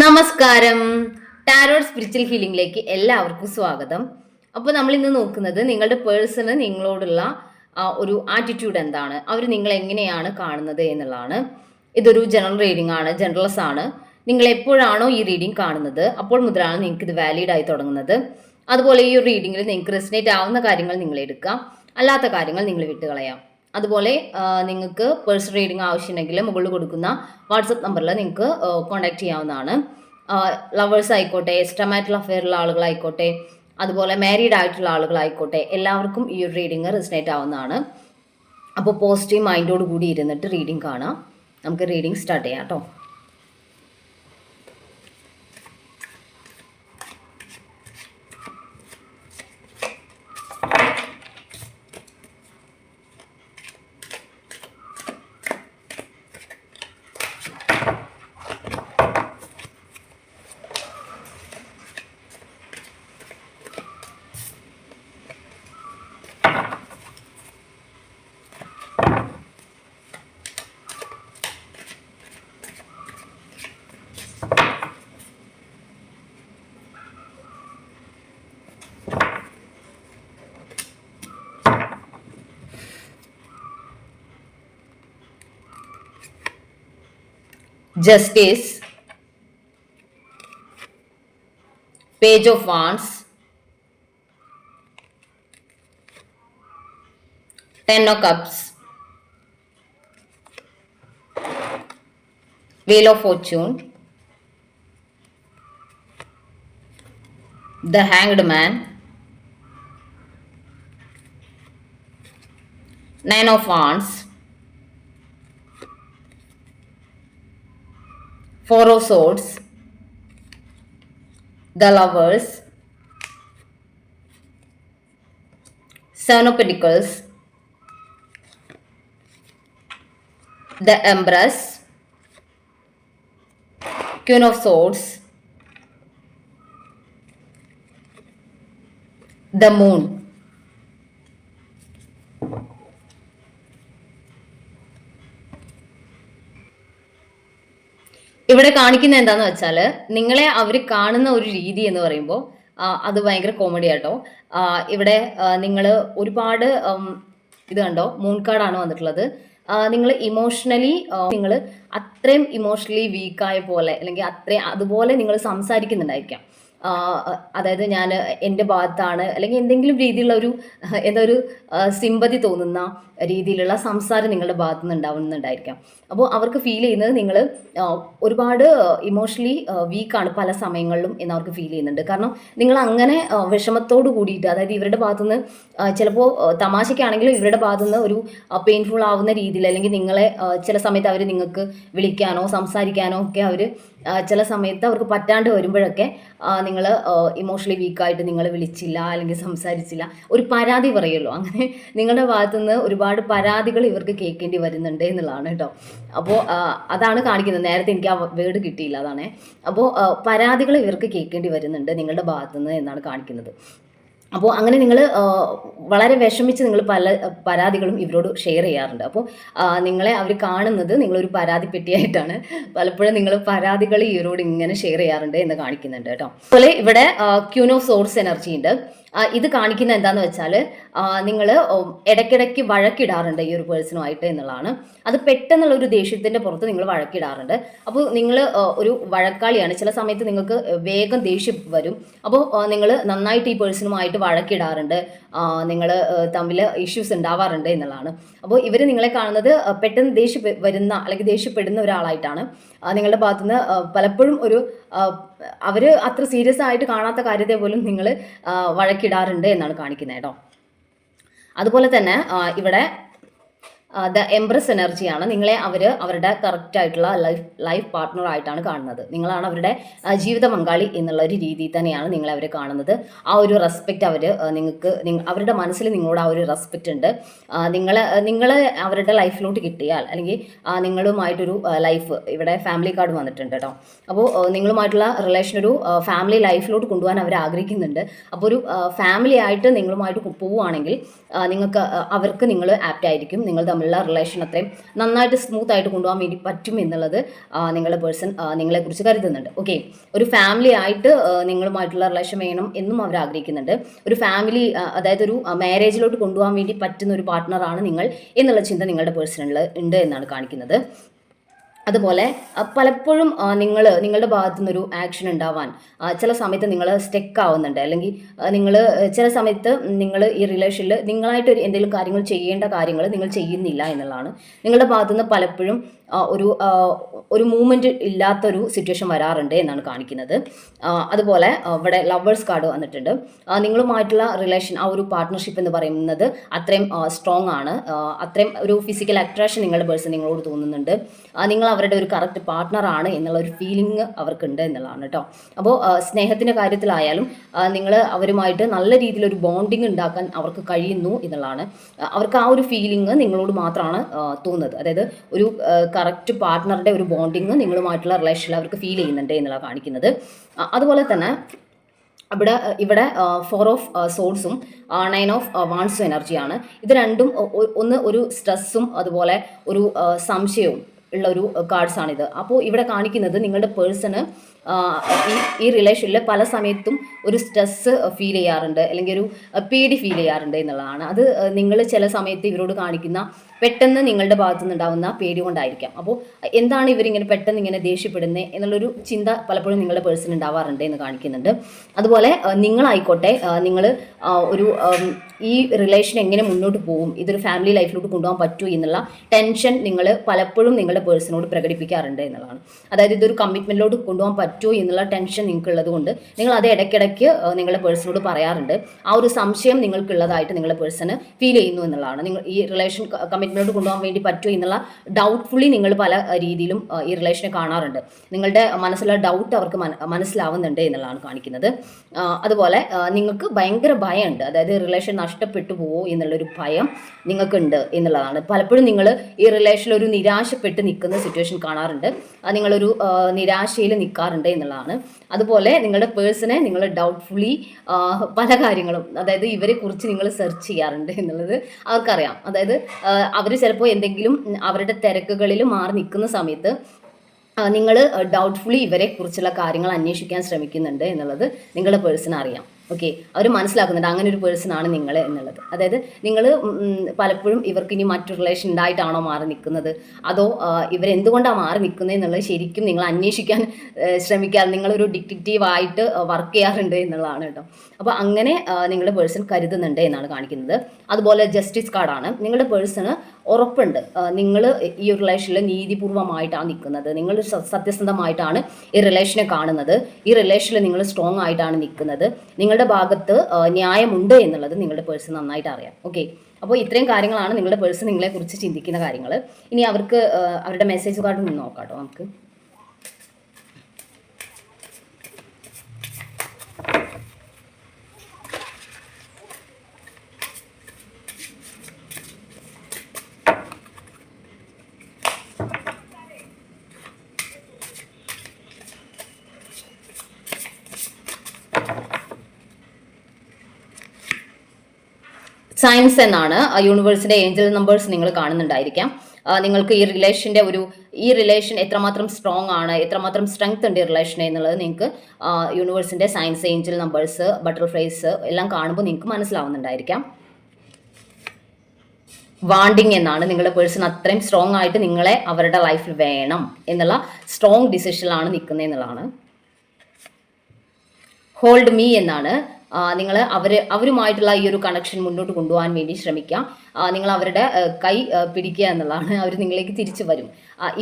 നമസ്കാരം. Tarot spiritual ഹീലിംഗിലേക്ക് എല്ലാവർക്കും സ്വാഗതം. അപ്പോൾ നമ്മൾ ഇന്ന് നോക്കുന്നത് നിങ്ങളുടെ പേഴ്സണ് നിങ്ങളോടുള്ള ഒരു ആറ്റിറ്റ്യൂഡ് എന്താണ്? അവർ നിങ്ങൾ എങ്ങനെയാണ് കാണുന്നത് എന്നുള്ളതാണ്. ഇതൊരു ജനറൽ റീഡിംഗ് ആണ് ജനറൽസ് ആണ്. നിങ്ങൾ എപ്പോഴാണോ ഈ റീഡിംഗ് കാണുന്നത് അപ്പോൾ മുതലാണ് നിങ്ങൾക്ക് ഇത് വാലിഡ് ആയി തുടങ്ങുന്നത്. അതുപോലെ ഈ റീഡിങ്ങിൽ നിങ്ങൾക്ക് റെസിനേറ്റ് ആവുന്ന കാര്യങ്ങൾ നിങ്ങൾ എടുക്കാം അല്ലാത്ത കാര്യങ്ങൾ നിങ്ങൾ വിട്ടുകളയാം. അതുപോലെ നിങ്ങൾക്ക് പേഴ്സൺ റീഡിംഗ് ആവശ്യമുണ്ടെങ്കിൽ മുകളിൽ കൊടുക്കുന്ന വാട്സപ്പ് നമ്പറിൽ നിങ്ങൾക്ക് കോൺടാക്ട് ചെയ്യാവുന്നതാണ്. ലവേഴ്സ് ആയിക്കോട്ടെ എക്സ്ട്രാമാറ്റൽ അഫെയറുള്ള ആളുകളായിക്കോട്ടെ അതുപോലെ മാരീഡ് ആയിട്ടുള്ള ആളുകളായിക്കോട്ടെ എല്ലാവർക്കും ഈ ഒരു റീഡിങ് റെസിനേറ്റ് ആവുന്നതാണ്. അപ്പോൾ പോസിറ്റീവ് മൈൻഡോട് കൂടി ഇരുന്നിട്ട് റീഡിംഗ് കാണാം. നമുക്ക് റീഡിംഗ് സ്റ്റാർട്ട് ചെയ്യാം കേട്ടോ justice page of wands ten of cups wheel of fortune the hanged man nine of wands Four of Swords, the Lovers, Seven of Pentacles, the Empress, Queen of Swords, the Moon. ഇവിടെ കാണിക്കുന്ന എന്താന്ന് വെച്ചാൽ നിങ്ങളെ അവർ കാണുന്ന ഒരു രീതി എന്ന് പറയുമ്പോൾ അത് ഭയങ്കര കോമഡി ആട്ടോ. ഇവിടെ നിങ്ങൾ ഒരുപാട് ഇത് കണ്ടോ? മൂൺ കാർഡാണ് വന്നിട്ടുള്ളത്. നിങ്ങൾ ഇമോഷണലി നിങ്ങൾ അത്രയും ഇമോഷണലി വീക്കായ പോലെ അല്ലെങ്കിൽ അത്രയും അതുപോലെ നിങ്ങൾ സംസാരിക്കുന്നുണ്ടായിരിക്കാം. അതായത് ഞാൻ എന്റെ ഭാഗത്താണ് അല്ലെങ്കിൽ എന്തെങ്കിലും രീതിയിലുള്ള ഒരു എന്താ ഒരു സിമ്പതി തോന്നുന്ന രീതിയിലുള്ള സംസാരം നിങ്ങളുടെ ഭാഗത്തു നിന്ന് ഉണ്ടാവുന്നുണ്ടായിരിക്കാം. അപ്പോൾ അവർക്ക് ഫീൽ ചെയ്യുന്നത് നിങ്ങൾ ഒരുപാട് ഇമോഷണലി വീക്കാണ് പല സമയങ്ങളിലും എന്ന് അവർക്ക് ഫീൽ ചെയ്യുന്നുണ്ട്. കാരണം നിങ്ങൾ അങ്ങനെ വിഷമത്തോട് കൂടിയിട്ട് അതായത് ഇവരുടെ ഭാഗത്തുനിന്ന് ചിലപ്പോൾ തമാശയ്ക്കാണെങ്കിലും ഇവരുടെ ഭാഗത്തുനിന്ന് ഒരു പെയിൻഫുൾ ആവുന്ന രീതിയിൽ അല്ലെങ്കിൽ നിങ്ങളെ ചില സമയത്ത് അവർ നിങ്ങൾക്ക് വിളിക്കാനോ സംസാരിക്കാനോ ഒക്കെ അവർ ചില സമയത്ത് അവർക്ക് പറ്റാണ്ട് വരുമ്പോഴൊക്കെ നിങ്ങൾ ഇമോഷണലി വീക്കായിട്ട് നിങ്ങൾ വിളിച്ചില്ല അല്ലെങ്കിൽ സംസാരിച്ചില്ല. ഒരു പരാതി പറയുമല്ലോ അങ്ങനെ നിങ്ങളുടെ ഭാഗത്തുനിന്ന് ഒരുപാട് പരാതികൾ ഇവർക്ക് കേൾക്കേണ്ടി വരുന്നുണ്ട് എന്നുള്ളതാണ് കേട്ടോ. അപ്പോൾ അതാണ് കാണിക്കുന്നത്. നേരത്തെ എനിക്ക് ആ വേർഡ് കിട്ടിയില്ല അതാണ്. അപ്പോൾ പരാതികൾ ഇവർക്ക് കേൾക്കേണ്ടി വരുന്നുണ്ട് നിങ്ങളുടെ ഭാഗത്തുനിന്ന് എന്നാണ് കാണിക്കുന്നത്. അപ്പോൾ അങ്ങനെ നിങ്ങൾ വളരെ വിഷമിച്ച് നിങ്ങൾ പല പരാതികളും ഇവരോട് ഷെയർ ചെയ്യാറുണ്ട്. അപ്പോൾ നിങ്ങളെ അവർ കാണുന്നത് നിങ്ങളൊരു പരാതി പെട്ടിയായിട്ടാണ് പലപ്പോഴും നിങ്ങൾ പരാതികൾ ഇവരോട് ഇങ്ങനെ ഷെയർ ചെയ്യാറുണ്ട് എന്ന് കാണിക്കുന്നുണ്ട് കേട്ടോ. അതുപോലെ ഇവിടെ ക്യൂനോ സോഴ്സ് എനർജി ഉണ്ട്. ഇത് കാണിക്കുന്ന എന്താന്ന് വെച്ചാൽ നിങ്ങൾ ഇടയ്ക്കിടയ്ക്ക് വഴക്കിടാറുണ്ട് ഈ ഒരു പേഴ്സണുമായിട്ട് എന്നുള്ളതാണ്. അത് പെട്ടെന്നുള്ള ഒരു ദേഷ്യത്തിന്റെ പുറത്ത് നിങ്ങൾ വഴക്കിടാറുണ്ട്. അപ്പോൾ നിങ്ങൾ ഒരു വഴക്കാളിയാണ്. ചില സമയത്ത് നിങ്ങൾക്ക് വേഗം ദേഷ്യം വരും. അപ്പോൾ നിങ്ങൾ നന്നായിട്ട് ഈ പേഴ്സണുമായിട്ട് വഴക്കിടാറുണ്ട്. നിങ്ങൾ തമ്മിൽ ഇഷ്യൂസ് ഉണ്ടാവാറുണ്ട് എന്നുള്ളതാണ്. അപ്പോൾ ഇവർ നിങ്ങളെ കാണുന്നത് പെട്ടെന്ന് ദേഷ്യം വരുന്ന അല്ലെങ്കിൽ ദേഷ്യപ്പെടുന്ന ഒരാളായിട്ടാണ്. നിങ്ങളുടെ ഭാഗത്തുനിന്ന് പലപ്പോഴും ഒരു അവർ അത്ര സീരിയസ് ആയിട്ട് കാണാത്ത കാര്യത്തെ പോലും നിങ്ങൾ വഴക്കിടാറുണ്ട് എന്നാണ് കാണിക്കുന്നത് കേട്ടോ. അതുപോലെ തന്നെ ഇവിടെ ദ എംപ്രസ് എനർജിയാണ് നിങ്ങളെ അവർ അവരുടെ കറക്റ്റ് ആയിട്ടുള്ള ലൈഫ് ലൈഫ് പാർട്ട്ണർ ആയിട്ടാണ് കാണുന്നത്. നിങ്ങളാണ് അവരുടെ ജീവിത പങ്കാളി എന്നുള്ള ഒരു രീതിയിൽ തന്നെയാണ് നിങ്ങളെ അവർ കാണുന്നത്. ആ ഒരു റെസ്പെക്റ്റ് അവർ നിങ്ങൾക്ക് അവരുടെ മനസ്സിൽ നിങ്ങളോട് ആ ഒരു റെസ്പെക്റ്റ് ഉണ്ട്. നിങ്ങൾ നിങ്ങൾ അവരുടെ ലൈഫിലോട്ട് കിട്ടിയാൽ അല്ലെങ്കിൽ നിങ്ങളുമായിട്ടൊരു ലൈഫ് ഇവിടെ ഫാമിലി കാർഡ് വന്നിട്ടുണ്ട് കേട്ടോ അപ്പോൾ നിങ്ങളുമായിട്ടുള്ള റിലേഷൻ ഒരു ഫാമിലി ലൈഫിലോട്ട് കൊണ്ടുപോകാൻ അവർ ആഗ്രഹിക്കുന്നുണ്ട്. അപ്പോൾ ഒരു ഫാമിലി ആയിട്ട് നിങ്ങളുമായിട്ട് പോവുകയാണെങ്കിൽ നിങ്ങൾക്ക് അവർക്ക് നിങ്ങൾ ആപ്റ്റ് ആയിരിക്കും. നിങ്ങൾ തമ്മിൽ തമ്മിലുള്ള റിലേഷൻ അത്രയും നന്നായിട്ട് സ്മൂത്ത് ആയിട്ട് കൊണ്ടുപോകാൻ വേണ്ടി പറ്റും എന്നുള്ളത് നിങ്ങളുടെ പേഴ്സൺ നിങ്ങളെക്കുറിച്ച് കരുതുന്നുണ്ട്. ഓക്കെ ഒരു ഫാമിലി ആയിട്ട് നിങ്ങളുമായിട്ടുള്ള റിലേഷൻ വേണം എന്നും അവർ ആഗ്രഹിക്കുന്നുണ്ട്. ഒരു ഫാമിലി അതായത് ഒരു മാരേജിലോട്ട് കൊണ്ടുപോകാൻ വേണ്ടി പറ്റുന്ന ഒരു പാർട്ട്ണറാണ് നിങ്ങൾ എന്നുള്ള ചിന്ത നിങ്ങളുടെ പേഴ്സണിൽ ഉണ്ട് എന്നാണ് കാണിക്കുന്നത്. അതുപോലെ പലപ്പോഴും നിങ്ങൾ നിങ്ങളുടെ ഭാഗത്തു നിന്നൊരു ആക്ഷൻ ഉണ്ടാവാൻ ചില സമയത്ത് നിങ്ങൾ സ്റ്റെക്ക് ആവുന്നുണ്ട്. അല്ലെങ്കിൽ നിങ്ങൾ ചില സമയത്ത് നിങ്ങൾ ഈ റിലേഷനിൽ നിങ്ങളായിട്ട് എന്തെങ്കിലും കാര്യങ്ങൾ ചെയ്യേണ്ട കാര്യങ്ങൾ നിങ്ങൾ ചെയ്യുന്നില്ല എന്നുള്ളതാണ്. നിങ്ങളുടെ ഭാഗത്തു നിന്ന് പലപ്പോഴും ഒരു ഒരു മൂവ്മെന്റ് ഇല്ലാത്തൊരു സിറ്റുവേഷൻ വരാറുണ്ട് എന്നാണ് കാണിക്കുന്നത്. അതുപോലെ ഇവിടെ ലവേഴ്സ് കാർഡ് വന്നിട്ടുണ്ട്. നിങ്ങളുമായിട്ടുള്ള റിലേഷൻ ആ ഒരു പാർട്ട്ണർഷിപ്പ് എന്ന് പറയുന്നത് അത്രയും സ്ട്രോങ് ആണ്. അത്രയും ഒരു ഫിസിക്കൽ അട്രാക്ഷൻ നിങ്ങളുടെ പേഴ്സൺ നിങ്ങളോട് തോന്നുന്നുണ്ട്. നിങ്ങൾ അവരുടെ ഒരു കറക്റ്റ് പാർട്ട്ണർ ആണ് എന്നുള്ള ഒരു ഫീലിംഗ് അവർക്കുണ്ട് എന്നുള്ളതാണ് കേട്ടോ അപ്പോൾ സ്നേഹത്തിന്റെ കാര്യത്തിലായാലും നിങ്ങൾ അവരുമായിട്ട് നല്ല രീതിയിൽ ഒരു ബോണ്ടിങ് ഉണ്ടാക്കാൻ അവർക്ക് കഴിയുന്നു എന്നുള്ളതാണ്. അവർക്ക് ആ ഒരു ഫീലിംഗ് നിങ്ങളോട് മാത്രമാണ് തോന്നുന്നത്. അതായത് ഒരു കറക്റ്റ് പാർട്ട്ണറുടെ ഒരു ബോണ്ടിങ് നിങ്ങളുമായിട്ടുള്ള റിലേഷനിൽ അവർക്ക് ഫീൽ ചെയ്യുന്നുണ്ട് എന്നുള്ള കാണിക്കുന്നത്. അതുപോലെ തന്നെ അവിടെ ഇവിടെ ഫോർ ഓഫ് സോൾസും നയൻ ഓഫ് വാൺസും എനർജിയാണ് ഇത് രണ്ടും ഒന്ന് ഒരു സ്ട്രെസ്സും അതുപോലെ ഒരു സംശയവും ഉള്ള ഒരു കാർഡ്സാണിത് അപ്പോൾ ഇവിടെ കാണിക്കുന്നത് നിങ്ങളുടെ പേഴ്സണ് ഈ ഈ റിലേഷനിൽ പല സമയത്തും ഒരു സ്ട്രെസ് ഫീൽ ചെയ്യാറുണ്ട്. അല്ലെങ്കിൽ ഒരു പേടി ഫീൽ ചെയ്യാറുണ്ട് എന്നുള്ളതാണ്. അത് നിങ്ങൾ ചില സമയത്ത് ഇവരോട് കാണിക്കുന്ന പെട്ടെന്ന് നിങ്ങളുടെ ഭാഗത്തു നിന്നുണ്ടാവുന്ന പേടി കൊണ്ടായിരിക്കാം. അപ്പോൾ എന്താണ് ഇവരിങ്ങനെ പെട്ടെന്ന് ഇങ്ങനെ ദേഷ്യപ്പെടുന്നത് എന്നുള്ളൊരു ചിന്ത പലപ്പോഴും നിങ്ങളുടെ പേഴ്സൺ ഉണ്ടാവാറുണ്ട് എന്ന് കാണിക്കുന്നുണ്ട്. അതുപോലെ നിങ്ങളായിക്കോട്ടെ നിങ്ങൾ ഒരു ഈ റിലേഷൻ എങ്ങനെ മുന്നോട്ട് പോകും ഇതൊരു ഫാമിലി ലൈഫിലോട്ട് കൊണ്ടുപോകാൻ പറ്റൂ എന്നുള്ള ടെൻഷൻ നിങ്ങൾ പലപ്പോഴും നിങ്ങളുടെ പേഴ്സണോട് പ്രകടിപ്പിക്കാറുണ്ട് എന്നുള്ളതാണ്. അതായത് ഇതൊരു കമ്മിറ്റ്മെന്റിലോട്ട് കൊണ്ടുപോകാൻ പറ്റുമോ എന്നുള്ള ടെൻഷൻ നിങ്ങൾക്ക് ഉള്ളത് കൊണ്ട് നിങ്ങൾ അത് ഇടയ്ക്കിടയ്ക്ക് നിങ്ങളുടെ പേഴ്സണോട് പറയാറുണ്ട്. ആ ഒരു സംശയം നിങ്ങൾക്കുള്ളതായിട്ട് നിങ്ങളുടെ പേഴ്സണ് ഫീൽ ചെയ്യുന്നു എന്നുള്ളതാണ്. നിങ്ങൾ ഈ റിലേഷൻ കമ്മിറ്റ്മെന്റ് കൊണ്ടുപോകാൻ വേണ്ടി പറ്റുമോ എന്നുള്ള ഡൗട്ട്ഫുള്ളി നിങ്ങൾ പല രീതിയിലും ഈ റിലേഷനെ കാണാറുണ്ട്. നിങ്ങളുടെ മനസ്സിലുള്ള ഡൗട്ട് അവർക്ക് മന- മനസ്സിലാവുന്നുണ്ട് എന്നുള്ളതാണ് കാണിക്കുന്നത്. അതുപോലെ നിങ്ങൾക്ക് ഭയങ്കര ഭയമുണ്ട്. അതായത് റിലേഷൻ നഷ്ടപ്പെട്ടു പോവോ എന്നുള്ളൊരു ഭയം നിങ്ങൾക്കുണ്ട് എന്നുള്ളതാണ്. പലപ്പോഴും നിങ്ങൾ ഈ റിലേഷനിൽ ഒരു നിരാശപ്പെട്ട് നിൽക്കുന്ന സിറ്റുവേഷൻ കാണാറുണ്ട്. നിങ്ങളൊരു നിരാശയിൽ നിൽക്കാറുണ്ട് എന്നുള്ളതാണ്. അതുപോലെ നിങ്ങളുടെ പേഴ്സണെ നിങ്ങൾ ഡൗട്ട്ഫുള്ളി പല കാര്യങ്ങളും അതായത് ഇവരെ കുറിച്ച് നിങ്ങൾ സെർച്ച് ചെയ്യാറുണ്ട് എന്നുള്ളത് അവർക്കറിയാം. അതായത് അവർ ചിലപ്പോൾ എന്തെങ്കിലും അവരുടെ തിരക്കുകളിൽ മാറി നിൽക്കുന്ന സമയത്ത് നിങ്ങൾ ഡൗട്ട്ഫുള്ളി ഇവരെ കുറിച്ചുള്ള കാര്യങ്ങൾ അന്വേഷിക്കാൻ ശ്രമിക്കുന്നുണ്ട് എന്നുള്ളത് നിങ്ങളുടെ പേഴ്സൺ അറിയാം. ഓക്കെ അവർ മനസ്സിലാക്കുന്നുണ്ട് അങ്ങനെ ഒരു പേഴ്സൺ ആണ് നിങ്ങൾ എന്നുള്ളത്. അതായത് നിങ്ങൾ പലപ്പോഴും ഇവർക്ക് ഇനി മറ്റു റിലേഷൻ ഉണ്ടായിട്ടാണോ മാറി നിൽക്കുന്നത്? അതോ ഇവരെന്തുകൊണ്ടാണ് മാറി നിൽക്കുന്നത് എന്നുള്ളത് ശരിക്കും നിങ്ങൾ അന്വേഷിക്കാൻ ശ്രമിക്കാറ് നിങ്ങളൊരു ഡിറ്റക്റ്റീവ് ആയിട്ട് വർക്ക് ചെയ്യാറുണ്ട് എന്നുള്ളതാണ് കേട്ടോ. അപ്പോൾ അങ്ങനെ നിങ്ങളുടെ പേഴ്സൺ കരുതുന്നുണ്ട് എന്നാണ് കാണിക്കുന്നത്. അതുപോലെ ജസ്റ്റിസ് കാർഡാണ് നിങ്ങളുടെ പേഴ്സണ് ഉറപ്പുണ്ട്. നിങ്ങൾ ഈ ഒരു റിലേഷനിൽ നീതിപൂർവമായിട്ടാണ് നിൽക്കുന്നത് നിങ്ങൾ സത്യസന്ധമായിട്ടാണ് ഈ റിലേഷനെ കാണുന്നത്. ഈ റിലേഷനിൽ നിങ്ങൾ സ്ട്രോങ് ആയിട്ടാണ് നിൽക്കുന്നത് നിങ്ങളുടെ ഭാഗത്ത് ന്യായമുണ്ട് എന്നുള്ളത് നിങ്ങളുടെ പേഴ്സൺ നന്നായിട്ട് അറിയാം. ഓക്കെ അപ്പോൾ ഇത്രയും കാര്യങ്ങളാണ് നിങ്ങളുടെ പേഴ്സൺ നിങ്ങളെക്കുറിച്ച് ചിന്തിക്കുന്ന കാര്യങ്ങൾ ഇനി അവർക്ക് അവരുടെ മെസ്സേജ് കാർഡ് നോക്കാം കേട്ടോ നമുക്ക്. സയൻസ് എന്നാണ് യൂണിവേഴ്സിന്റെ ഏഞ്ചൽ നമ്പേഴ്സ് നിങ്ങൾ കാണുന്നുണ്ടായിരിക്കാം. നിങ്ങൾക്ക് ഈ റിലേഷന്റെ ഒരു ഈ റിലേഷൻ എത്രമാത്രം സ്ട്രോങ് ആണ് എത്രമാത്രം സ്ട്രെങ്ത് ഉണ്ട് ഈ റിലേഷൻ എന്നുള്ളത് നിങ്ങൾക്ക് യൂണിവേഴ്സിന്റെ സയൻസ് ഏഞ്ചൽ നമ്പേഴ്സ് ബട്ടർഫ്ലൈസ് എല്ലാം കാണുമ്പോൾ നിങ്ങൾക്ക് മനസ്സിലാവുന്നുണ്ടായിരിക്കാം. വാണ്ടിങ് എന്നാണ് നിങ്ങളുടെ പേഴ്സൺ അത്രയും സ്ട്രോങ് ആയിട്ട് നിങ്ങളെ അവരുടെ ലൈഫിൽ വേണം എന്നുള്ള സ്ട്രോങ് ഡിസിഷനിലാണ് നിൽക്കുന്നത് എന്നുള്ളതാണ്. ഹോൾഡ് മീ എന്നാണ് നിങ്ങൾ അവർ അവരുമായിട്ടുള്ള ഈ ഒരു കണക്ഷൻ മുന്നോട്ട് കൊണ്ടുപോകാൻ വേണ്ടി ശ്രമിക്കുക. നിങ്ങൾ അവരുടെ കൈ പിടിക്കുക എന്നുള്ളതാണ്. അവർ നിങ്ങളിലേക്ക് തിരിച്ചു വരും.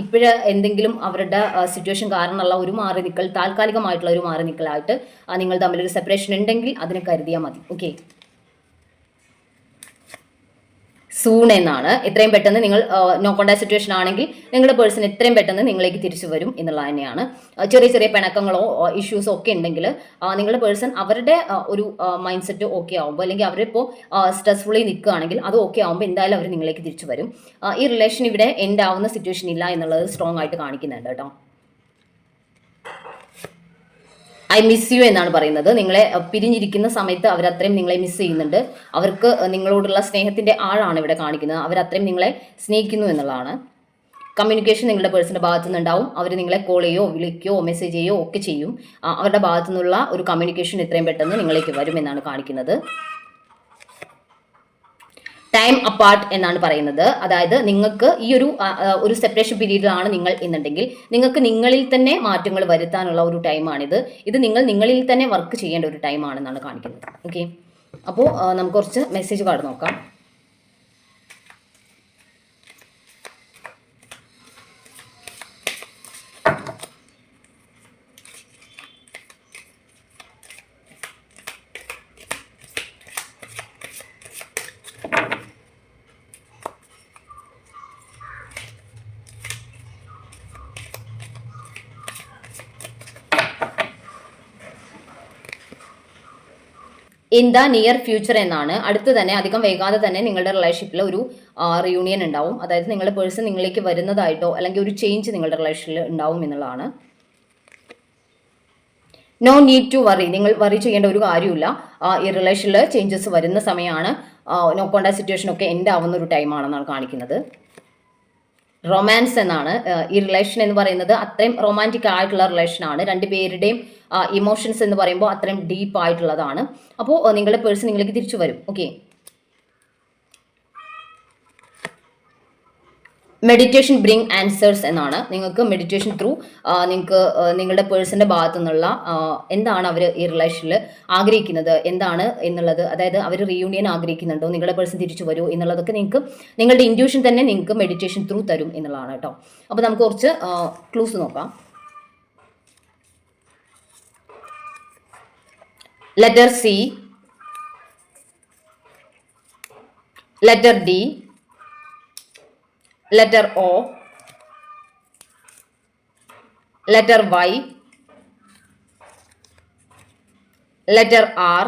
ഇപ്പോഴ എന്തെങ്കിലും അവരുടെ സിറ്റുവേഷൻ കാരണമുള്ള ഒരു മാറി നിൽക്കൽ താൽക്കാലികമായിട്ടുള്ള ഒരു മാറി നിൽക്കലായിട്ട് നിങ്ങൾ തമ്മിലൊരു സെപ്പറേഷൻ ഉണ്ടെങ്കിൽ അതിനെ കരുതിയാൽ മതി. ഓക്കെ സൂൺ എന്നാണ്. എത്രയും പെട്ടെന്ന് നിങ്ങൾ നോ കോണ്ടാക്ട് സിറ്റുവേഷൻ ആണെങ്കിൽ നിങ്ങളുടെ പേഴ്സൺ എത്രയും പെട്ടെന്ന് നിങ്ങളേക്ക് തിരിച്ചു വരും എന്നുള്ളത് തന്നെയാണ്. ചെറിയ ചെറിയ പിണക്കങ്ങളോ ഇഷ്യൂസോ ഒക്കെ ഉണ്ടെങ്കിൽ നിങ്ങളുടെ പേഴ്സൺ അവരുടെ ഒരു മൈൻഡ് സെറ്റ് ഓക്കെ ആകുമ്പോൾ അല്ലെങ്കിൽ അവരിപ്പോൾ സ്ട്രെസ്ഫുള്ളി നിൽക്കുകയാണെങ്കിൽ അത് ഓക്കെ ആകുമ്പോൾ എന്തായാലും അവർ നിങ്ങളേക്ക് തിരിച്ചു വരും. ഈ റിലേഷൻ ഇവിടെ എൻഡ് ആവുന്ന സിറ്റുവേഷൻ ഇല്ല എന്നുള്ളത് സ്ട്രോങ് ആയിട്ട് കാണിക്കുന്നുണ്ട് കേട്ടോ. ഐ മിസ് യു എന്നാണ് പറയുന്നത്. നിങ്ങളെ പിരിഞ്ഞിരിക്കുന്ന സമയത്ത് അവർ അത്രയും നിങ്ങളെ മിസ് ചെയ്യുന്നുണ്ട്. അവർക്ക് നിങ്ങളോടുള്ള സ്നേഹത്തിന്റെ ആഴാണ് ഇവിടെ കാണിക്കുന്നത്. അവർ അത്രയും നിങ്ങളെ സ്നേഹിക്കുന്നു എന്നുള്ളതാണ്. കമ്മ്യൂണിക്കേഷൻ നിങ്ങളുടെ പേഴ്സണിന്റെ ഭാഗത്തു നിന്നുണ്ടാവും അവർ നിങ്ങളെ കോൾ ചെയ്യോ വിളിക്കുകയോ മെസ്സേജ് ചെയ്യോ ഒക്കെ ചെയ്യും. അവരുടെ ഭാഗത്തു നിന്നുള്ള ഒരു കമ്മ്യൂണിക്കേഷൻ എത്രയും പെട്ടെന്ന് നിങ്ങളേക്ക് വരും എന്നാണ് കാണിക്കുന്നത്. ടൈം അപ്പാർട്ട് എന്നാണ് പറയുന്നത്. അതായത് നിങ്ങൾക്ക് ഈ ഒരു ഒരു സെപ്പറേഷൻ പീരീഡിലാണ് നിങ്ങൾ എന്നുണ്ടെങ്കിൽ നിങ്ങൾക്ക് നിങ്ങളിൽ തന്നെ മാറ്റങ്ങൾ വരുത്താനുള്ള ഒരു ടൈമാണിത് ഇത് നിങ്ങൾ നിങ്ങളിൽ തന്നെ വർക്ക് ചെയ്യേണ്ട ഒരു ടൈമാണെന്നാണ് കാണിക്കുന്നത്. ഓക്കെ അപ്പോൾ നമുക്ക് കുറച്ച് മെസ്സേജ് കാർഡ് നോക്കാം. ഇൻ ദ നിയർ ഫ്യൂച്ചർ എന്നാണ്. അടുത്ത് തന്നെ അധികം വൈകാതെ തന്നെ നിങ്ങളുടെ റിലേഷൻഷിപ്പിൽ ഒരു റിയൂണിയൻ ഉണ്ടാവും. അതായത് നിങ്ങളുടെ പേഴ്സൺ നിങ്ങളിലേക്ക് വരുന്നതായിട്ടോ അല്ലെങ്കിൽ ഒരു ചേഞ്ച് നിങ്ങളുടെ റിലേഷനിൽ ഉണ്ടാവും എന്നുള്ളതാണ്. നോ നീഡ് ടു വറി നിങ്ങൾ വറി ചെയ്യേണ്ട ഒരു കാര്യമില്ല ഈ റിലേഷനിൽ ചേഞ്ചസ് വരുന്ന സമയമാണ്. നോ കോണ്ടാക്ട് സിറ്റുവേഷൻ ഒക്കെ എൻഡ് ആവുന്ന ഒരു ടൈമാണെന്നാണ് കാണിക്കുന്നത്. റൊമാൻസ് എന്നാണ്. ഈ റിലേഷൻ എന്ന് പറയുന്നത് അത്രയും റൊമാന്റിക് ആയിട്ടുള്ള റിലേഷനാണ് രണ്ടുപേരുടെയും ഇമോഷൻസ് എന്ന് പറയുമ്പോൾ അത്രയും ഡീപ്പ് ആയിട്ടുള്ളതാണ്. അപ്പോൾ നിങ്ങളുടെ പേഴ്സൺ നിങ്ങൾക്ക് തിരിച്ചു വരും. ഓക്കെ മെഡിറ്റേഷൻ ബ്രിങ് ആൻസേഴ്സ് എന്നാണ്. നിങ്ങൾക്ക് മെഡിറ്റേഷൻ ത്രൂ നിങ്ങൾക്ക് നിങ്ങളുടെ പേഴ്സന്റെ ഭാഗത്തു നിന്നുള്ള എന്താണ് അവർ ഈ റിലേഷനിൽ ആഗ്രഹിക്കുന്നത് എന്താണ് എന്നുള്ളത് അതായത് അവർ റീയൂണിയൻ ആഗ്രഹിക്കുന്നുണ്ടോ നിങ്ങളുടെ പേഴ്സൺ തിരിച്ചു വരുമോ എന്നുള്ളതൊക്കെ നിങ്ങൾക്ക് നിങ്ങളുടെ ഇൻഡ്യൂഷൻ തന്നെ നിങ്ങൾക്ക് മെഡിറ്റേഷൻ ത്രൂ തരും എന്നുള്ളതാണ് കേട്ടോ. അപ്പോൾ നമുക്ക് കുറച്ച് ക്ലൂസ് നോക്കാം. Letter C letter D letter O, letter Y, letter R,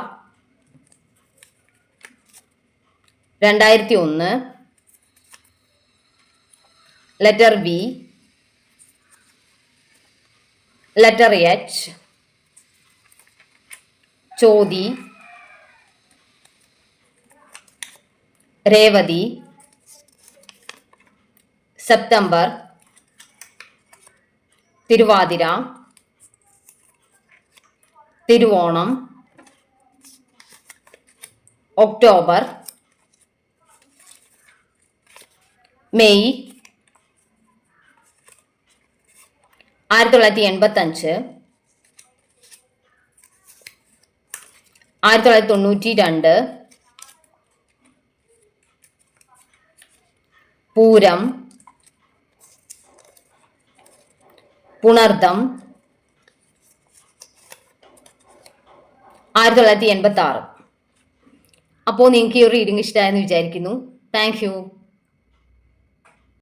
രണ്ടായിരത്തി ഒന്ന് letter V letter H Chothi. Revathi. September Thiruvathira. Thiruvonam. October. May. ആയിരത്തി തൊള്ളായിരത്തി എൺപത്തഞ്ച്. ആയിരത്തി തൊള്ളായിരത്തി തൊണ്ണൂറ്റി രണ്ട് പൂരം. പുണർദം. ആയിരത്തി തൊള്ളായിരത്തി എൺപത്തി ആറ് അപ്പോൾ നിങ്ങൾക്ക് ഈ ഒരു റീഡിംഗ് ഇഷ്ടമായെന്ന് വിചാരിക്കുന്നു. Thank you